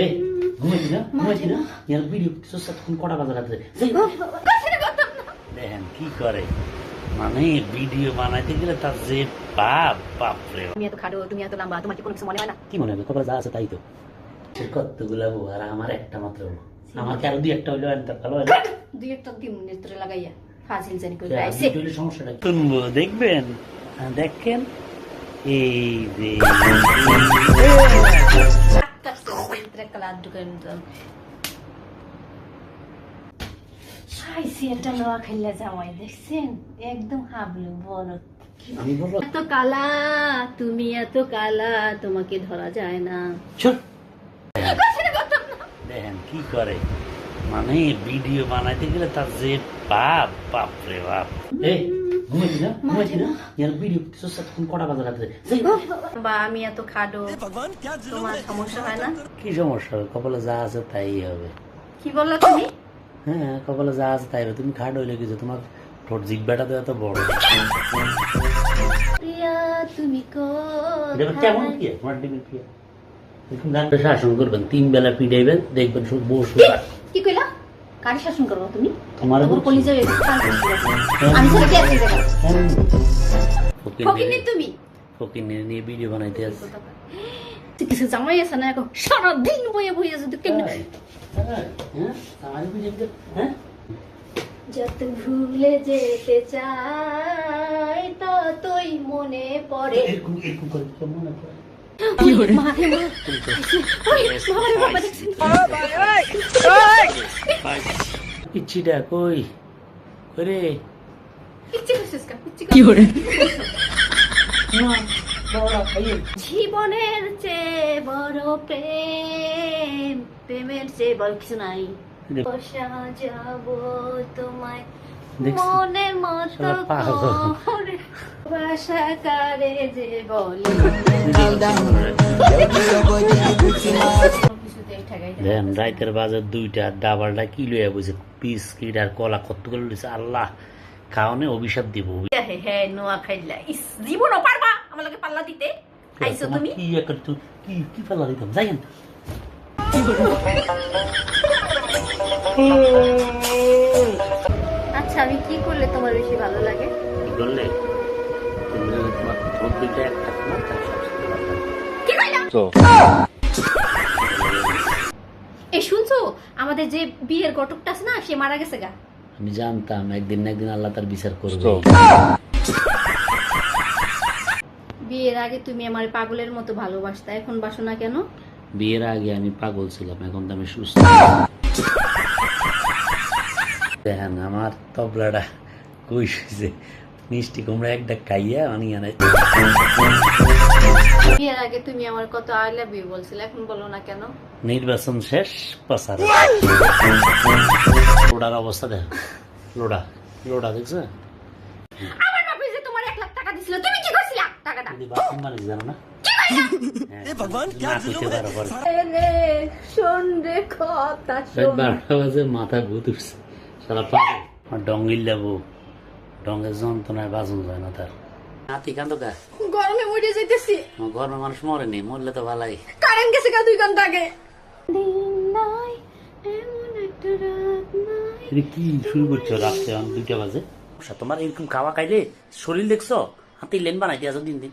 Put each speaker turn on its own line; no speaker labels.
এই ঘুমাইছি না? ঘুমাইছি না? ইয়ার ভিডিও সুসাত কটা বাজে রাত্রে? দেখেন কি করে? মানে ভিডিও বানাইতে গেলে তার যে বাপ বাপ রে
তুমি এত খাটো তুমি এত লম্বা তোমার কি কোনো কিছু মনে হয় না?
কি মনে হবে কপালে যা আছে তাই তো। কতগুলা বউ আর আমার একটা মাত্র বউ। আমার কি আরও দুই একটা হইল আনতে ভালো
দুই একটা দিম নেত্রে লাগাইয়া? ফাজিল জানি
সমস্যাটা? শুনব দেখবেন? হ্যাঁ, দেখেন। এই যে
লাড্ডু করে নিতাম খাইছি একটা নোয়া খাইলে জামাই দেখছেন একদম হাবলু বড়
আমি বলব
এত কালা তুমি এত কালা তোমাকে ধরা যায় না
দেখেন কি করে মানে ভিডিও বানাইতে গেলে তার যে বাপ বাপ রে বাপ এই ঘুমাইছি না? ঘুমাইছি না? ইয়ার ভিডিও সুসাত কোন কটা বাজে রাত্রে?
বা আমি এত খাটো। তোমার সমস্যা হয় না?
কি সমস্যা? কপালে যা আছে তাই হবে।
কি বলল তুমি?
হ্যাঁ কপালে যা আছে তাই হবে। তুমি খাট হইলে কিছু তোমার ঠোঁট জিগবাটা তো এত বড়?
প্রিয়া তুমি
এটা কেমন কি তোমার শাসন করবেন তিন বেলা পিটাইবেন দেখবেন বসে।
কি কইলা? কার শাসন করব তুমি?
তোমার
কলিজা আমি ছেলে কে আছে ফকিনি তুমি।
নিয়ে ভিডিও বানাইতে আছে
কিছু জামাই আছে না এখন? সারাদিন বইয়ে বইয়ে যদি কেমনে
হ্যাঁ? হ্যাঁ?
যত ভুলে যেতে চাই ততই মনে পড়ে।
মনে পড়ে?
মারে মা
ইচ্ছিটা কই? করে?
জীবনের চেয়ে বড় প্রেম প্রেমের চেয়ে বড় কিছু নাই। বসা যাব তোমায়? মনের মতো ভাষা কারে। যে বলে।
দেন রাইতের বাজার দুইটা ডাবালটা কি লইয়া বুঝে পিস কিট আর কলা কত করে লইছে? আল্লাহ খাওয়ানে অভিশাপ দিব।
হে হে নোয়া খাইলা। ইস জীবনও পারবা আমার লাগে পাল্লা দিতে?
তোমার
তুমি?
কি একটা তুই কি কি ফেলা দিতাম? যাইয়েন।
আচ্ছা আমি কি করলে তোমার বেশি ভালো লাগে?
কি করলে? তুমি তোমার ঠোঁট দুইটা একটা তোমার তার
শুনছো আমাদের যে বিয়ের ঘটকটা আছে না সে মারা গেছে গা।
আমি জানতাম একদিন না একদিন আল্লাহ তার বিচার করবে।
বিয়ের আগে তুমি আমার পাগলের মতো ভালোবাসতা এখন বাসো না কেন?
বিয়ের আগে আমি পাগল ছিলাম এখন তো আমি সুস্থ। দেখেন আমার তবলাটা কই শুয়েছে মিষ্টি কুমড়া একটা খাইয়া আমি আনে
বিয়ের আগে তুমি আমার কত আই লাভ ইউ বলছিলে এখন বলো না কেন?
নির্বাচন শেষ প্রচার। লোডার অবস্থা দেখ। লোডা লোডা দেখছ?
আমার বাপে যে তোমার এক লাখ টাকা দিছিল তুমি কি করছিলা? টাকাটা।
যদি বাথরুম মানে জানো না? হ্যাঁ, মাথায় ভূত উঠছে সারা পাগল। ডঙ্গিল যাব ডঙ্গের যন্ত্রণায় বাজন যায় না তার। নাতি কান্দ কা
গরমে মরে যাইতেছি।
গরমে মানুষ মরেনি মরলে তো ভালাই।
কারেন্ট গেছে কা দুই ঘণ্টা আগে। নাই এমন একটা রাত নাই
এটা কি শুরু করছ রাত্রে দুইটা বাজে? আচ্ছা, তোমার এরকম খাওয়া খাইলে শরীর দেখছ? হাতি লেন বানাই দিয়েছ দিন দিন।